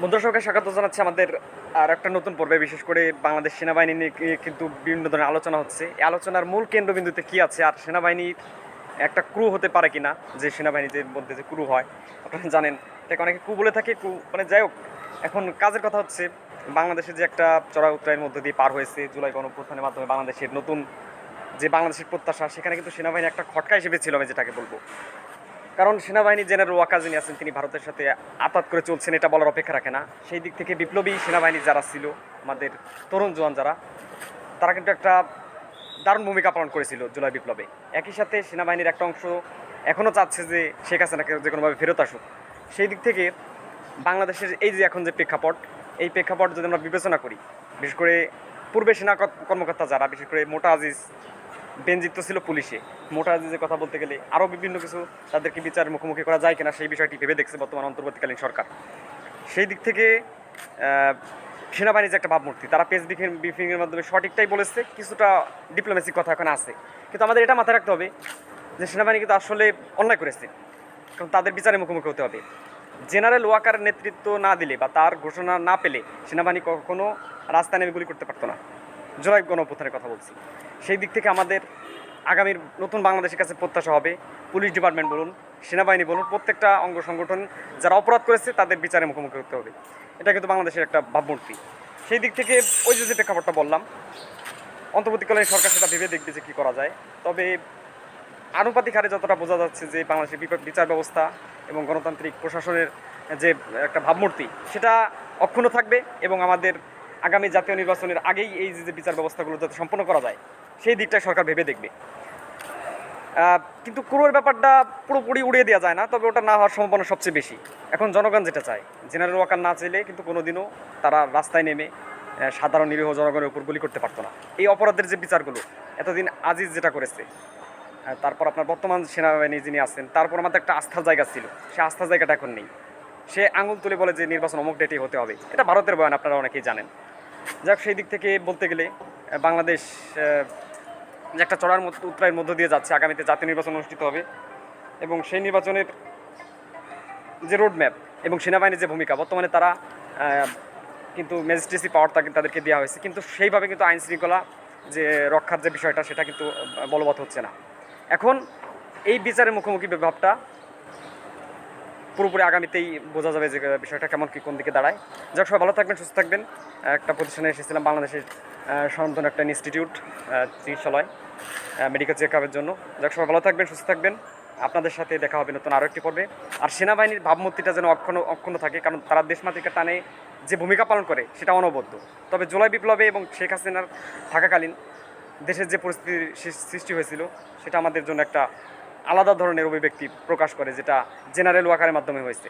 বন্ধুরা সবাইকে স্বাগত জানাচ্ছি আমাদের আর একটা নতুন পর্বে, বিশেষ করে বাংলাদেশ সেনাবাহিনী নিয়ে কিন্তু বিভিন্ন ধরনের আলোচনা হচ্ছে। এই আলোচনার মূল কেন্দ্রবিন্দুতে কি আছে আর সেনাবাহিনীর একটা ক্রু হতে পারে কিনা, যে সেনাবাহিনীদের মধ্যে যে ক্রু হয়, আপনারা জানেন। এটাকে অনেকে ক্রু বলে থাকে, ক্রু মানে যাই হোক, এখন কাজের কথা হচ্ছে, বাংলাদেশে যে একটা চড়া উত্তরায়ের মধ্যে দিয়ে পার হয়েছে জুলাই গণপ্রস্থানের মাধ্যমে বাংলাদেশের নতুন যে বাংলাদেশের প্রত্যাশা, সেখানে কিন্তু সেনাবাহিনী একটা খটকা হিসেবে ছিল আমি যেটাকে বলব। কারণ সেনাবাহিনী জেনারেল যিনি আছেন, তিনি ভারতের সাথে আতাত করে চলছেন, এটা বলার অপেক্ষা রাখে না। সেই দিক থেকে বিপ্লবী সেনাবাহিনী যারা ছিল, আমাদের তরুণ জওয়ান যারা, তারা কিন্তু একটা দারুণ ভূমিকা পালন করেছিল জুলাই বিপ্লবে। একই সাথে সেনাবাহিনীর একটা অংশ এখনও চাচ্ছে যে শেখ হাসিনাকে যে কোনোভাবে ফেরত আসুক। সেই দিক থেকে বাংলাদেশের এই যে এখন যে প্রেক্ষাপট, এই প্রেক্ষাপট যদি আমরা বিবেচনা করি, বিশেষ করে পূর্বে সেনা কর্মকর্তা যারা, বিশেষ করে মোটা আজিজ বেঞ্জিত ছিল পুলিশে। মোটা আজিজের কথা বলতে গেলে আরও বিভিন্ন কিছু তাদেরকে বিচারের মুখোমুখি করা যায় কিনা সেই বিষয়টি ভেবে দেখছে বর্তমান অন্তর্বর্তীকালীন সরকার। সেই দিক থেকে সেনাবাহিনীর যে একটা ভাবমূর্তি, তারা পেস ব্রিফিং ব্রিফিংয়ের মাধ্যমে সঠিকটাই বলেছে, কিছুটা ডিপ্লোমেসিক কথা এখন আছে। কিন্তু আমাদের এটা মাথায় রাখতে হবে যে সেনাবাহিনী কিন্তু আসলে অন্যায় করেছে, কারণ তাদের বিচারের মুখোমুখি হতে হবে। জেনারেল ওয়াকার নেতৃত্ব না দিলে বা তার ঘোষণা না পেলে সেনাবাহিনী কখনো রাস্তায় নেমে গুলি করতে পারতো না। জোলাই গণঅভ্যুত্থানের কথা বলছি। সেই দিক থেকে আমাদের আগামীর নতুন বাংলাদেশের কাছে প্রত্যাশা হবে। পুলিশ ডিপার্টমেন্ট বলুন, সেনাবাহিনী বলুন, প্রত্যেকটা অঙ্গ সংগঠন যারা অপরাধ করেছে তাদের বিচারে মুখোমুখি হতে হবে। এটা কিন্তু বাংলাদেশের একটা ভাবমূর্তি। সেই দিক থেকে ওই যে যে প্রেক্ষাপটটা বললাম, অন্তর্বর্তীকালীন সরকার সেটা ভেবে দেখবে যে কী করা যায়। তবে আনুপাতিক হারে যতটা বোঝা যাচ্ছে যে বাংলাদেশের বিচার ব্যবস্থা এবং গণতান্ত্রিক প্রশাসনের যে একটা ভাবমূর্তি, সেটা অক্ষুণ্ণ থাকবে এবং আমাদের আগামী জাতীয় নির্বাচনের আগেই এই যে বিচার ব্যবস্থাগুলো যাতে সম্পন্ন করা যায়, সেই দিকটা সরকার ভেবে দেখবে। কিন্তু ক্রুয়ের ব্যাপারটা পুরোপুরি উড়িয়ে দেওয়া যায় না, তবে ওটা না হওয়ার সম্ভাবনা সবচেয়ে বেশি। এখন জনগণ যেটা চায়, জেনারেল ওয়াকার না চাইলে কিন্তু কোনোদিনও তারা রাস্তায় নেমে সাধারণ নিরীহ জনগণের উপর গুলি করতে পারতো না। এই অপরাধের যে বিচারগুলো, এতদিন আজিজ যেটা করেছে তারপর আপনার বর্তমান সেনাবাহিনী যিনি আছেন, তারপর আমাদের একটা আস্থার জায়গা ছিল, সে আস্থার জায়গাটা এখন নেই। সে আঙুল তুলে বলে যে নির্বাচন অমুক ডেটেই হতে হবে। এটা ভারতের বয়ান, আপনারা অনেকেই জানেন। যাক, সেই দিক থেকে বলতে গেলে বাংলাদেশ যে একটা চড়ার মধ্যে, উত্তরায়ের মধ্য দিয়ে যাচ্ছে, আগামীতে জাতীয় নির্বাচন অনুষ্ঠিত হবে। এবং সেই নির্বাচনের যে রোড ম্যাপ এবং সেনাবাহিনীর যে ভূমিকা, বর্তমানে তারা কিন্তু ম্যাজিস্ট্রেসি পাওয়ার তাদেরকে দেওয়া হয়েছে। কিন্তু সেইভাবে কিন্তু আইন শৃঙ্খলা যে রক্ষার যে বিষয়টা, সেটা কিন্তু বলবৎ হচ্ছে না। এখন এই বিচারের মুখোমুখি ভাবটা পুরোপুরি আগামীতেই বোঝা যাবে যে বিষয়টা কেমন কি কোন দিকে দাঁড়ায়। যাক, সবাই ভালো থাকবেন, সুস্থ থাকবেন। একটা প্রতিষ্ঠানে এসেছিলাম বাংলাদেশের স্বনামধন্য একটা ইনস্টিটিউট চিকিৎসালয় মেডিকেল চেক আপের জন্য। যাক, সবাই ভালো থাকবেন, সুস্থ থাকবেন। আপনাদের সাথে দেখা হবে নতুন আরও একটি পর্বে। আর সেনাবাহিনীর ভাবমূর্তিটা যেন অক্ষুণ্ণ অক্ষুণ্ণ থাকে, কারণ তারা দেশমাতৃকার টানে, যে ভূমিকা পালন করে, সেটা অনবদ্য। তবে জুলাই বিপ্লবে এবং শেখ হাসিনার থাকাকালীন দেশের যে পরিস্থিতির সৃষ্টি হয়েছিল, সেটা আমাদের জন্য একটা আলাদা ধরনের অভিব্যক্তি প্রকাশ করে, যেটা জেনারেল ওয়াকারের মাধ্যমে হয়েছে।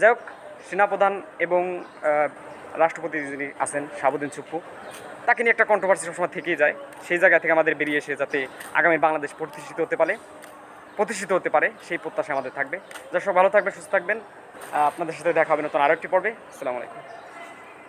যাই হোক, সেনাপ্রধান এবং রাষ্ট্রপতি যিনি আছেন, শাহাবুদ্দিন সুপ্পু তাকে নিয়ে একটা কন্ট্রোভার্সি সবসময় থেকেই যায়। সেই জায়গা থেকে আমাদের বেরিয়ে এসে যাতে আগামী বাংলাদেশ প্রতিষ্ঠিত হতে পারে, প্রতিষ্ঠিত হতে পারে, সেই প্রত্যাশা আমাদের থাকবে। যা সব ভালো থাকবে সুস্থ থাকবেন। আপনাদের সাথে দেখা হবে নতুন আরও একটি পর্বে। আসসালামু আলাইকুম।